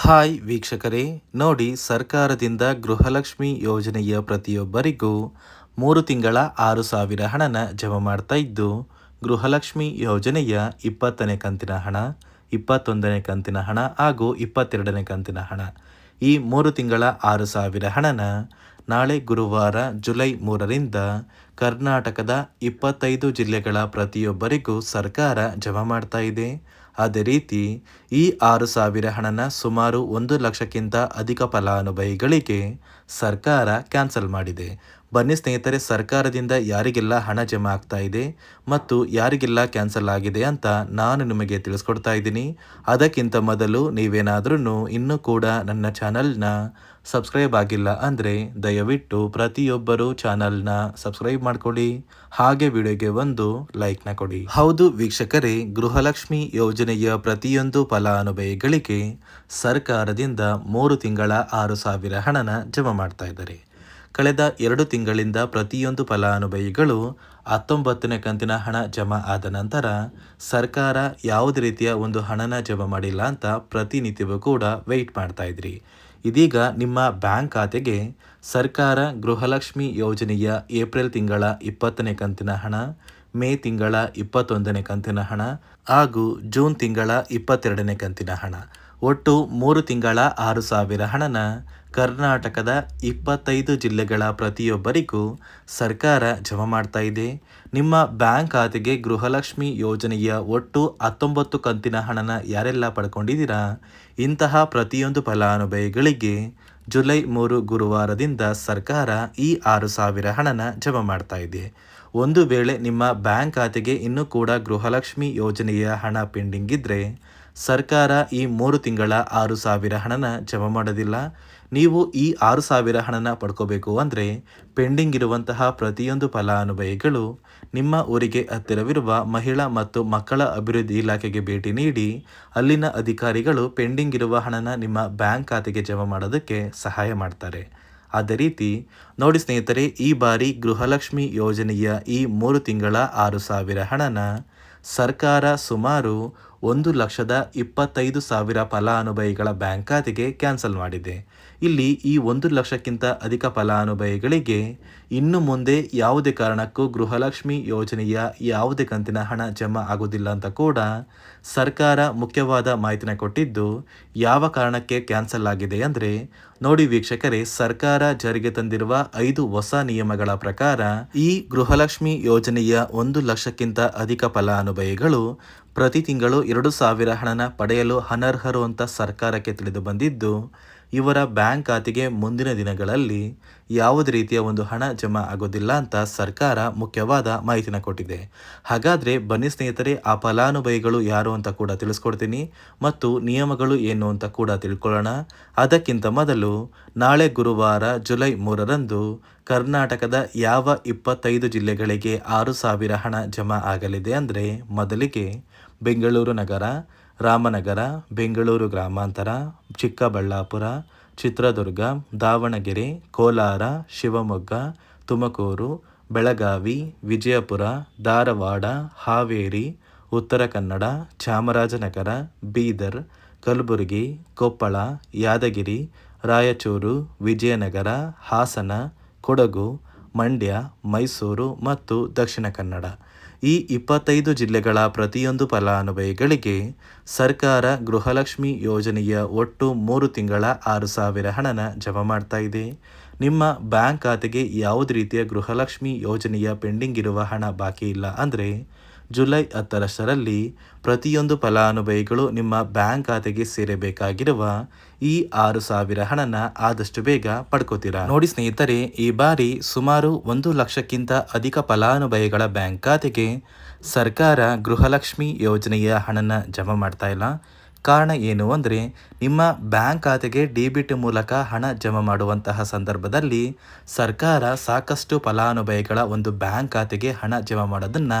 Hi ವೀಕ್ಷಕರೇ, ನೋಡಿ ಸರ್ಕಾರದಿಂದ ಗೃಹಲಕ್ಷ್ಮಿ ಯೋಜನೆಯ ಪ್ರತಿಯೊಬ್ಬರಿಗೂ ಮೂರು ತಿಂಗಳ ಆರು ಸಾವಿರ ಹಣನ ಜಮಾ ಮಾಡ್ತಾ ಇದ್ದು, ಗೃಹಲಕ್ಷ್ಮಿ ಯೋಜನೆಯ ಇಪ್ಪತ್ತನೇ ಕಂತಿನ ಹಣ, ಇಪ್ಪತ್ತೊಂದನೇ ಕಂತಿನ ಹಣ ಹಾಗೂ ಇಪ್ಪತ್ತೆರಡನೇ ಕಂತಿನ ಹಣ. ಈ ಮೂರು ತಿಂಗಳ ಆರು ಸಾವಿರ ಹಣನ ನಾಳೆ ಗುರುವಾರ ಜುಲೈ ಮೂರರಿಂದ ಕರ್ನಾಟಕದ ಇಪ್ಪತ್ತೈದು ಜಿಲ್ಲೆಗಳ ಪ್ರತಿಯೊಬ್ಬರಿಗೂ ಸರ್ಕಾರ ಜಮಾ ಮಾಡ್ತಾ ಅದೇ ರೀತಿ ಈ ಆರು ಸಾವಿರ ಹಣನ ಸುಮಾರು ಒಂದು ಲಕ್ಷಕ್ಕಿಂತ ಅಧಿಕ ಫಲಾನುಭವಿಗಳಿಗೆ ಸರ್ಕಾರ ಕ್ಯಾನ್ಸಲ್ ಮಾಡಿದೆ. ಬನ್ನಿ ಸ್ನೇಹಿತರೆ, ಸರ್ಕಾರದಿಂದ ಯಾರಿಗೆಲ್ಲ ಹಣ ಜಮಾ ಆಗ್ತಾ ಇದೆ ಮತ್ತು ಯಾರಿಗೆಲ್ಲ ಕ್ಯಾನ್ಸಲ್ ಆಗಿದೆ ಅಂತ ನಾನು ನಿಮಗೆ ತಿಳಿಸ್ಕೊಡ್ತಾ ಇದ್ದೀನಿ. ಅದಕ್ಕಿಂತ ಮೊದಲು ನೀವೇನಾದ್ರೂ ಇನ್ನೂ ಕೂಡ ನನ್ನ ಚಾನಲ್ನ ಸಬ್ಸ್ಕ್ರೈಬ್ ಆಗಿಲ್ಲ ಅಂದರೆ ದಯವಿಟ್ಟು ಪ್ರತಿಯೊಬ್ಬರು ಚಾನಲ್ನ ಸಬ್ಸ್ಕ್ರೈಬ್ ಮಾಡ್ಕೊಳ್ಳಿ. ಹಾಗೆ ವಿಡಿಯೋಗೆ ಒಂದು ಲೈಕ್ನ ಕೊಡಿ. ಹೌದು ವೀಕ್ಷಕರೇ, ಗೃಹಲಕ್ಷ್ಮಿ ಯೋಜನೆಯ ಪ್ರತಿಯೊಂದು ಫಲಾನುಭವಿಗಳಿಗೆ ಸರ್ಕಾರದಿಂದ ಮೂರು ತಿಂಗಳ ಆರು ಸಾವಿರ ಹಣನ ಜಮಾ ಮಾಡ್ತಾ ಇದ್ದಾರೆ. ಕಳೆದ ಎರಡು ತಿಂಗಳಿಂದ ಪ್ರತಿಯೊಂದು ಫಲಾನುಭವಿಗಳು ಹತ್ತೊಂಬತ್ತನೇ ಕಂತಿನ ಹಣ ಜಮಾ ಆದ ನಂತರ ಸರ್ಕಾರ ಯಾವುದೇ ರೀತಿಯ ಒಂದು ಹಣನ ಜಮಾ ಮಾಡಿಲ್ಲ ಅಂತ ಪ್ರತಿನಿತ್ಯವೂ ಕೂಡ ವೆಯ್ಟ್ ಮಾಡ್ತಾ ಇದ್ರಿ. ಇದೀಗ ನಿಮ್ಮ ಬ್ಯಾಂಕ್ ಖಾತೆಗೆ ಸರ್ಕಾರ ಗೃಹಲಕ್ಷ್ಮಿ ಯೋಜನೆಯ ಏಪ್ರಿಲ್ ತಿಂಗಳ ಇಪ್ಪತ್ತನೇ ಕಂತಿನ ಹಣ, ಮೇ ತಿಂಗಳ ಇಪ್ಪತ್ತೊಂದನೇ ಕಂತಿನ ಹಣ ಹಾಗೂ ಜೂನ್ ತಿಂಗಳ ಇಪ್ಪತ್ತೆರಡನೇ ಕಂತಿನ ಹಣ. ಒಟ್ಟು ಮೂರು ತಿಂಗಳ ಆರು ಸಾವಿರ ಹಣನ ಕರ್ನಾಟಕದ ಇಪ್ಪತ್ತೈದು ಜಿಲ್ಲೆಗಳ ಪ್ರತಿಯೊಬ್ಬರಿಗೂ ಸರ್ಕಾರ ಜಮಾ ಮಾಡ್ತಾ ಇದೆ. ನಿಮ್ಮ ಬ್ಯಾಂಕ್ ಖಾತೆಗೆ ಗೃಹಲಕ್ಷ್ಮಿ ಯೋಜನೆಯ ಒಟ್ಟು ಹತ್ತೊಂಬತ್ತು ಕಂತಿನ ಹಣನ ಯಾರೆಲ್ಲ ಪಡ್ಕೊಂಡಿದ್ದೀರಾ? ಇಂತಹ ಪ್ರತಿಯೊಂದು ಫಲಾನುಭವಿಗಳಿಗೆ ಜುಲೈ ಮೂರು ಗುರುವಾರದಿಂದ ಸರ್ಕಾರ ಈ ಆರು ಸಾವಿರ ಹಣನ ಜಮಾ ಮಾಡ್ತಾ ಇದೆ. ಒಂದು ವೇಳೆ ನಿಮ್ಮ ಬ್ಯಾಂಕ್ ಖಾತೆಗೆ ಇನ್ನೂ ಕೂಡ ಗೃಹಲಕ್ಷ್ಮಿ ಯೋಜನೆಯ ಹಣ ಪೆಂಡಿಂಗ್ ಇದ್ದರೆ ಸರ್ಕಾರ ಈ ಮೂರು ತಿಂಗಳ ಆರು ಸಾವಿರ ಹಣನ ಜಮಾ ಮಾಡೋದಿಲ್ಲ. ನೀವು ಈ ಆರು ಸಾವಿರ ಹಣನ ಪಡ್ಕೋಬೇಕು ಅಂದರೆ ಪೆಂಡಿಂಗ್ ಇರುವಂತಹ ಪ್ರತಿಯೊಂದು ಫಲಾನುಭವಿಗಳು ನಿಮ್ಮ ಊರಿಗೆ ಹತ್ತಿರವಿರುವ ಮಹಿಳಾ ಮತ್ತು ಮಕ್ಕಳ ಅಭಿವೃದ್ಧಿ ಇಲಾಖೆಗೆ ಭೇಟಿ ನೀಡಿ ಅಲ್ಲಿನ ಅಧಿಕಾರಿಗಳು ಪೆಂಡಿಂಗ್ ಇರುವ ಹಣನ ನಿಮ್ಮ ಬ್ಯಾಂಕ್ ಖಾತೆಗೆ ಜಮಾ ಮಾಡೋದಕ್ಕೆ ಸಹಾಯ ಮಾಡ್ತಾರೆ. ಅದೇ ರೀತಿ, ನೋಡಿ ಸ್ನೇಹಿತರೆ, ಈ ಬಾರಿ ಗೃಹಲಕ್ಷ್ಮಿ ಯೋಜನೆಯ ಈ ಮೂರು ತಿಂಗಳ ಆರು ಸಾವಿರ ಹಣನ ಸರ್ಕಾರ ಸುಮಾರು ಒಂದು ಲಕ್ಷದ ಇಪ್ಪತ್ತೈದು ಸಾವಿರ ಫಲಾನುಭವಿಗಳ ಬ್ಯಾಂಕ್ ಖಾತೆಗೆ ಕ್ಯಾನ್ಸಲ್ ಮಾಡಿದೆ. ಇಲ್ಲಿ ಈ ಒಂದು ಲಕ್ಷಕ್ಕಿಂತ ಅಧಿಕ ಫಲಾನುಭವಿಗಳಿಗೆ ಇನ್ನು ಮುಂದೆ ಯಾವುದೇ ಕಾರಣಕ್ಕೂ ಗೃಹಲಕ್ಷ್ಮಿ ಯೋಜನೆಯ ಯಾವುದೇ ಕಂತಿನ ಹಣ ಜಮಾ ಆಗುವುದಿಲ್ಲ ಅಂತ ಕೂಡ ಸರ್ಕಾರ ಮುಖ್ಯವಾದ ಮಾಹಿತಿನ ಕೊಟ್ಟಿದ್ದು, ಯಾವ ಕಾರಣಕ್ಕೆ ಕ್ಯಾನ್ಸಲ್ ಆಗಿದೆ ಅಂದರೆ, ನೋಡಿ ವೀಕ್ಷಕರೇ, ಸರ್ಕಾರ ಜಾರಿಗೆ ತಂದಿರುವ ಐದು ಹೊಸ ನಿಯಮಗಳ ಪ್ರಕಾರ ಈ ಗೃಹಲಕ್ಷ್ಮಿ ಯೋಜನೆಯ ಒಂದು ಲಕ್ಷಕ್ಕಿಂತ ಅಧಿಕ ಫಲಾನುಭವಿಗಳು ಪ್ರತಿ ತಿಂಗಳು ಎರಡು ಸಾವಿರ ಹಣನ ಪಡೆಯಲು ಅನರ್ಹರು ಅಂತ ಸರ್ಕಾರಕ್ಕೆ ತಿಳಿದು ಬಂದಿದ್ದು ಇವರ ಬ್ಯಾಂಕ್ ಖಾತೆಗೆ ಮುಂದಿನ ದಿನಗಳಲ್ಲಿ ಯಾವುದೇ ರೀತಿಯ ಒಂದು ಹಣ ಜಮಾ ಆಗೋದಿಲ್ಲ ಅಂತ ಸರ್ಕಾರ ಮುಖ್ಯವಾದ ಮಾಹಿತಿನ ಕೊಟ್ಟಿದೆ. ಹಾಗಾದರೆ ಬನ್ನಿ ಸ್ನೇಹಿತರೆ, ಆ ಫಲಾನುಭವಿಗಳು ಯಾರು ಅಂತ ಕೂಡ ತಿಳಿಸ್ಕೊಡ್ತೀನಿ ಮತ್ತು ನಿಯಮಗಳು ಏನು ಅಂತ ಕೂಡ ತಿಳ್ಕೊಳ್ಳೋಣ. ಅದಕ್ಕಿಂತ ಮೊದಲು ನಾಳೆ ಗುರುವಾರ ಜುಲೈ ಮೂರರಂದು ಕರ್ನಾಟಕದ ಯಾವ ಇಪ್ಪತ್ತೈದು ಜಿಲ್ಲೆಗಳಿಗೆ ಆರು ಸಾವಿರ ಹಣ ಜಮಾ ಆಗಲಿದೆ ಅಂದರೆ ಮೊದಲಿಗೆ ಬೆಂಗಳೂರು ನಗರ ರಾಮನಗರ, ಬೆಂಗಳೂರು ಗ್ರಾಮಾಂತರ, ಚಿಕ್ಕಬಳ್ಳಾಪುರ, ಚಿತ್ರದುರ್ಗ, ದಾವಣಗೆರೆ, ಕೋಲಾರ, ಶಿವಮೊಗ್ಗ, ತುಮಕೂರು, ಬೆಳಗಾವಿ, ವಿಜಯಪುರ, ಧಾರವಾಡ, ಹಾವೇರಿ, ಉತ್ತರ ಕನ್ನಡ, ಚಾಮರಾಜನಗರ, ಬೀದರ್, ಕಲಬುರಗಿ, ಕೊಪ್ಪಳ, ಯಾದಗಿರಿ, ರಾಯಚೂರು, ವಿಜಯನಗರ, ಹಾಸನ, ಕೊಡಗು, ಮಂಡ್ಯ, ಮೈಸೂರು ಮತ್ತು ದಕ್ಷಿಣ ಕನ್ನಡ. ಈ ಇಪ್ಪತ್ತೈದು ಜಿಲ್ಲೆಗಳ ಪ್ರತಿಯೊಂದು ಫಲಾನುಭವಿಗಳಿಗೆ ಸರ್ಕಾರ ಗೃಹಲಕ್ಷ್ಮಿ ಯೋಜನೆಯ ಒಟ್ಟು ಮೂರು ತಿಂಗಳ ಆರು ಸಾವಿರ ಹಣನ ಜಮಾ ಮಾಡ್ತಾ ಇದೆ. ನಿಮ್ಮ ಬ್ಯಾಂಕ್ ಖಾತೆಗೆ ಯಾವುದೇ ರೀತಿಯ ಗೃಹಲಕ್ಷ್ಮಿ ಯೋಜನೆಯ ಪೆಂಡಿಂಗ್ ಇರುವ ಹಣ ಬಾಕಿ ಇಲ್ಲ ಅಂದರೆ ಜುಲೈ ಹತ್ತರಷ್ಟರಲ್ಲಿ ಪ್ರತಿಯೊಂದು ಫಲಾನುಭವಿಗಳು ನಿಮ್ಮ ಬ್ಯಾಂಕ್ ಖಾತೆಗೆ ಸೇರಬೇಕಾಗಿರುವ ಈ ಆರು ಸಾವಿರ ಹಣನ ಆದಷ್ಟು ಬೇಗ ಪಡ್ಕೋತೀರಾ? ನೋಡಿ ಸ್ನೇಹಿತರೆ, ಈ ಬಾರಿ ಸುಮಾರು ಒಂದು ಲಕ್ಷಕ್ಕಿಂತ ಅಧಿಕ ಫಲಾನುಭವಿಗಳ ಬ್ಯಾಂಕ್ ಖಾತೆಗೆ ಸರ್ಕಾರ ಗೃಹಲಕ್ಷ್ಮಿ ಯೋಜನೆಯ ಹಣನ ಜಮಾ ಮಾಡ್ತಾ ಇಲ್ಲ. ಕಾರಣ ಏನು ಅಂದರೆ, ನಿಮ್ಮ ಬ್ಯಾಂಕ್ ಖಾತೆಗೆ ಡಿಬಿಟ್ ಮೂಲಕ ಹಣ ಜಮಾ ಮಾಡುವಂತಹ ಸಂದರ್ಭದಲ್ಲಿ ಸರ್ಕಾರ ಸಾಕಷ್ಟು ಫಲಾನುಭವಿಗಳ ಒಂದು ಬ್ಯಾಂಕ್ ಖಾತೆಗೆ ಹಣ ಜಮಾ ಮಾಡೋದನ್ನು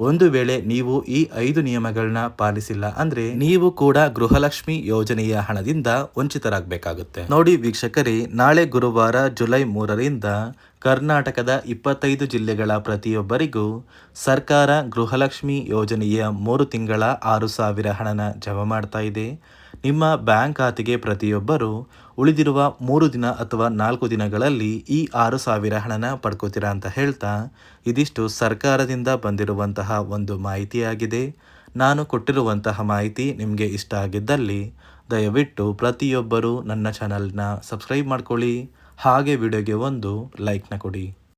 ಒಂದು ವೇಳೆ ನೀವು ಈ ಐದು ನಿಯಮಗಳನ್ನ ಪಾಲಿಸಿಲ್ಲ ಅಂದ್ರೆ ನೀವು ಕೂಡ ಗೃಹಲಕ್ಷ್ಮಿ ಯೋಜನೆಯ ಹಣದಿಂದ ವಂಚಿತರಾಗಬೇಕಾಗುತ್ತೆ. ನೋಡಿ ವೀಕ್ಷಕರೇ, ನಾಳೆ ಗುರುವಾರ ಜುಲೈ ಮೂರರಿಂದ ಕರ್ನಾಟಕದ ಇಪ್ಪತ್ತೈದು ಜಿಲ್ಲೆಗಳ ಪ್ರತಿಯೊಬ್ಬರಿಗೂ ಸರ್ಕಾರ ಗೃಹಲಕ್ಷ್ಮಿ ಯೋಜನೆಯ ಮೂರು ತಿಂಗಳ ಆರು ಸಾವಿರ ಹಣನ ಜಮಾ ಮಾಡ್ತಾ ಇದೆ. ನಿಮ್ಮ ಬ್ಯಾಂಕ್ ಖಾತೆಗೆ ಪ್ರತಿಯೊಬ್ಬರು ಉಳಿದಿರುವ ಮೂರು ದಿನ ಅಥವಾ ನಾಲ್ಕು ದಿನಗಳಲ್ಲಿ ಈ ಆರು ಸಾವಿರ ಹಣನ ಪಡ್ಕೋತೀರಾ ಅಂತ ಹೇಳ್ತಾ ಇದಿಷ್ಟು ಸರ್ಕಾರದಿಂದ ಬಂದಿರುವಂತಹ ಒಂದು ಮಾಹಿತಿಯಾಗಿದೆ. ನಾನು ಕೊಟ್ಟಿರುವಂತಹ ಮಾಹಿತಿ ನಿಮಗೆ ಇಷ್ಟ ಆಗಿದ್ದಲ್ಲಿ ದಯವಿಟ್ಟು ಪ್ರತಿಯೊಬ್ಬರು ನನ್ನ ಚಾನಲ್ನ ಸಬ್ಸ್ಕ್ರೈಬ್ ಮಾಡ್ಕೊಳ್ಳಿ. ಹಾಗೆ ವಿಡಿಯೋಗೆ ಒಂದು ಲೈಕ್ನ ಕೊಡಿ.